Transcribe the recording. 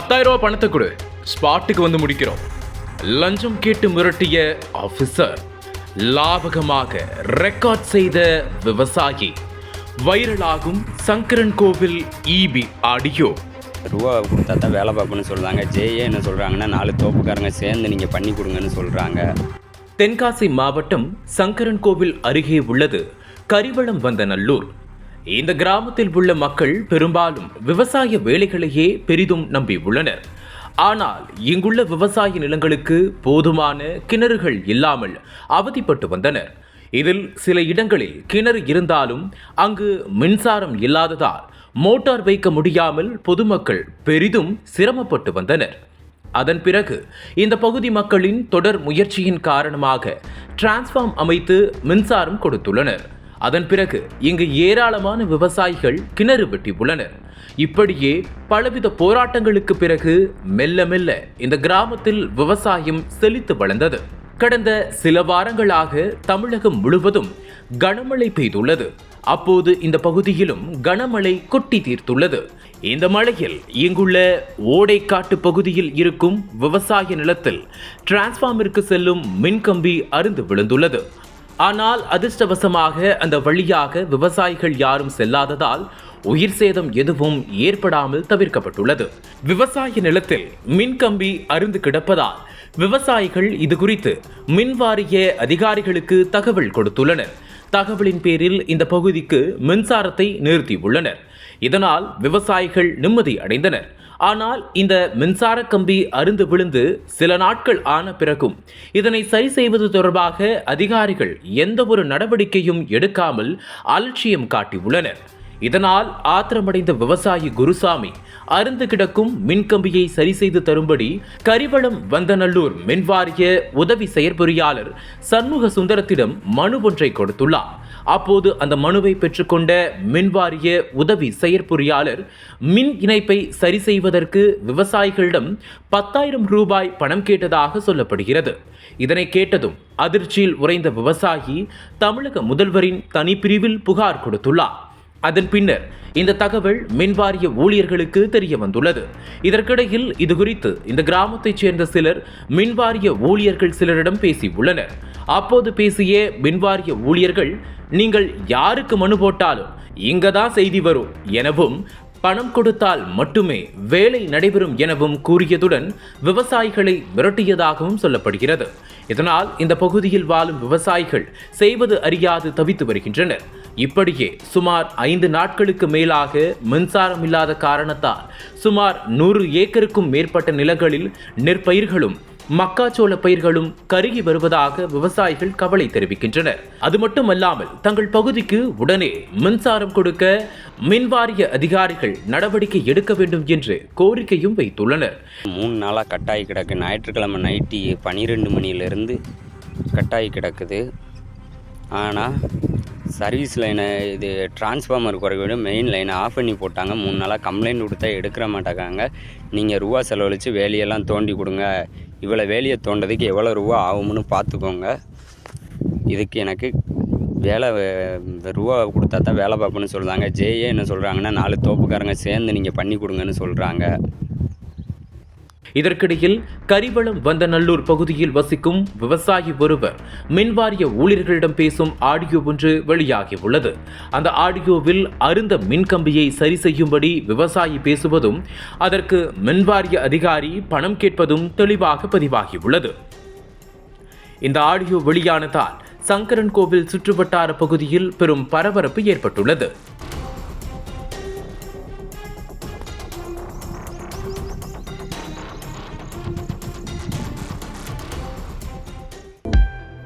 பத்தாயிரம் ரூபாய் பணத்தை கொடு. ஸ்பாட்டுக்கு வந்து முடிக்கிறோம். லஞ்சம் கேட்டு மிரட்டிய ஆபீசர் லாபகமாக ரெக்கார்ட் செய்த விவசாயி. வைரலாகும் சங்கரன் கோவில் இபி ஆடியோ ரூபா கொடுத்தா தான் வேலை பார்ப்பேன்னு சொல்கிறாங்க ஜேஏ என்ன சொல்கிறாங்கன்னா நாலு தோப்புக்காரங்க சேர்ந்து நீங்கள் பண்ணி கொடுங்கன்னு சொல்கிறாங்க தென்காசி மாவட்டம் சங்கரன் கோவில் அருகே உள்ளது. கரிவளம் வந்த நல்லூர். இந்த கிராமத்தில் உள்ள மக்கள் பெரும்பாலும் விவசாய வேலைகளையே பெரிதும் நம்பி உள்ளனர். ஆனால் இங்குள்ள விவசாய நிலங்களுக்கு போதுமான கிணறுகள் இல்லாமல் அவதிப்பட்டு வந்தனர். இதில் சில இடங்களில் கிணறு இருந்தாலும் அங்கு மின்சாரம் இல்லாததால் மோட்டார் வைக்க முடியாமல் பொதுமக்கள் பெரிதும் சிரமப்பட்டு வந்தனர். அதன் பிறகு இந்த பகுதி மக்களின் தொடர் முயற்சியின் காரணமாக டிரான்ஸ்ஃபார்ம் அமைத்து மின்சாரம் கொடுத்துள்ளனர். அதன் பிறகு இங்கு ஏராளமான விவசாயிகள் கிணறு வெட்டி உள்ளனர். இப்படியே பலவித போராட்டங்களுக்கு பிறகு மெல்ல மெல்ல இந்த கிராமத்தில் விவசாயம் செழித்து வளர்ந்தது. கடந்த சில வாரங்களாக தமிழகம் முழுவதும் கனமழை பெய்துள்ளது. அப்போது இந்த பகுதியிலும் கனமழை கொட்டி தீர்த்துள்ளது. இந்த மழையில் இங்குள்ள ஓடைக்காட்டு பகுதியில் இருக்கும் விவசாய நிலத்தில் டிரான்ஸ்ஃபார்மிற்கு செல்லும் மின்கம்பி அருந்து விழுந்துள்ளது. ஆனால் அதிர்ஷ்டவசமாக அந்த வழியாக விவசாயிகள் யாரும் செல்லாததால் உயிர் சேதம் எதுவும் ஏற்படாமல் தவிர்க்கப்பட்டுள்ளது. விவசாய நிலத்தில் மின்கம்பி அருந்து கிடப்பதால் விவசாயிகள் இது குறித்து மின்வாரிய அதிகாரிகளுக்கு தகவல் கொடுத்துள்ளனர். தகவலின் பேரில் இந்த பகுதிக்கு மின்சாரத்தை நிறுத்தியுள்ளனர். இதனால் விவசாயிகள் நிம்மதி அடைந்தனர். ஆனால் இந்த மின்சார கம்பி அருந்து விழுந்து சில நாட்கள் ஆன பிறகும் இதனை சரி செய்வது தொடர்பாக அதிகாரிகள் எந்த ஒரு நடவடிக்கையும் எடுக்காமல் அலட்சியம் காட்டியுள்ளனர். இதனால் ஆத்திரமடைந்த விவசாயி குருசாமி அருந்து கிடக்கும் மின்கம்பியை சரி செய்து தரும்படி கரிவளம் வந்தநல்லூர் மின்வாரிய உதவி செயற்பொறியாளர் சண்முக சுந்தரத்திடம் மனு ஒன்றை கொடுத்துள்ளார். அப்போது அந்த மனுவை பெற்றுக்கொண்ட மின்வாரிய உதவி செயற்பொறியாளர் மின் இணைப்பை சரி செய்வதற்கு விவசாயிகளிடம் பத்தாயிரம் ரூபாய் பணம் கேட்டதாக சொல்லப்படுகிறது. இதனை கேட்டதும் அதிர்ச்சியில் உறைந்த விவசாயி தமிழக முதல்வரின் தனிப்பிரிவில் புகார் கொடுத்துள்ளார். அதன் பின்னர் இந்த தகவல் மின்வாரிய ஊழியர்களுக்கு தெரிய வந்துள்ளது. இதற்கிடையில் இது குறித்து இந்த கிராமத்தைச் சேர்ந்த சிலர் மின்வாரிய ஊழியர்கள் சிலரிடம் பேசி உள்ளனர். அப்போது பேசிய மின்வாரிய ஊழியர்கள் நீங்கள் யாருக்கு மனு போட்டாலும் இங்கதான் செய்தி வரும் எனவும் பணம் கொடுத்தால் மட்டுமே வேலை நடைபெறும் எனவும் கூறியதுடன் விவசாயிகளை மிரட்டியதாகவும் சொல்லப்படுகிறது. இதனால் இந்த பகுதியில் வாழும் விவசாயிகள் செய்வது அறியாது தவித்து வருகின்றனர். இப்படியே சுமார் ஐந்து நாட்களுக்கு மேலாக மின்சாரம் இல்லாத காரணத்தால் சுமார் நூறு ஏக்கருக்கும் மேற்பட்ட நிலங்களில் நெற்பயிர்களும் மக்காச்சோள பயிர்களும் கருகி வருவதாக விவசாயிகள் கவலை தெரிவிக்கின்றனர். அது மட்டுமல்லாமல் தங்கள் பகுதிக்கு உடனே மின்சாரம் கொடுக்க மின்வாரிய அதிகாரிகள் நடவடிக்கை எடுக்க வேண்டும் என்று கோரிக்கையும் வைத்துள்ளனர். மூணு நாளாக கட்டாயி கிடக்கு. ஞாயிற்றுக்கிழமை நைட்டு பனிரெண்டு மணியிலிருந்து கட்டாயி கிடக்குது. ஆனால் சர்வீஸ் லைனை இது டிரான்ஸ்ஃபார்மர் குறைவிட மெயின் லைனை ஆஃப் பண்ணி போட்டாங்க. மூணு நாளாக கம்ப்ளைண்ட் கொடுத்தா எடுக்கிற மாட்டாங்க. நீங்கள் ரூபா செலவழித்து வேலையெல்லாம் தோண்டி கொடுங்க. இவ்வளோ வேலையை தோண்டதுக்கு எவ்வளோ ரூபா ஆகும்னு பார்த்துக்கோங்க. இதுக்கு எனக்கு வேலை ரூபா கொடுத்தா தான் வேலை பார்ப்பேன்னு சொல்கிறாங்க ஜேஏ என்ன சொல்கிறாங்கன்னா நாலு தோப்புக்காரங்க சேர்ந்து நீங்கள் பண்ணி கொடுங்கன்னு சொல்கிறாங்க இதற்கிடையில் கரிவளம் வந்தநல்லூர் பகுதியில் வசிக்கும் விவசாயி ஒருவர் மின்வாரிய ஊழியர்களிடம் பேசும் ஆடியோ ஒன்று வெளியாகியுள்ளது. அந்த ஆடியோவில் அருந்த மின்கம்பியை சரி செய்யும்படி விவசாயி பேசுவதும் அதற்கு மின்வாரிய அதிகாரி பணம் கேட்பதும் தெளிவாக பதிவாகியுள்ளது. இந்த ஆடியோ வெளியானதால் சங்கரன் கோவில் சுற்றுவட்டார பகுதியில் பெரும் பரபரப்பு ஏற்பட்டுள்ளது.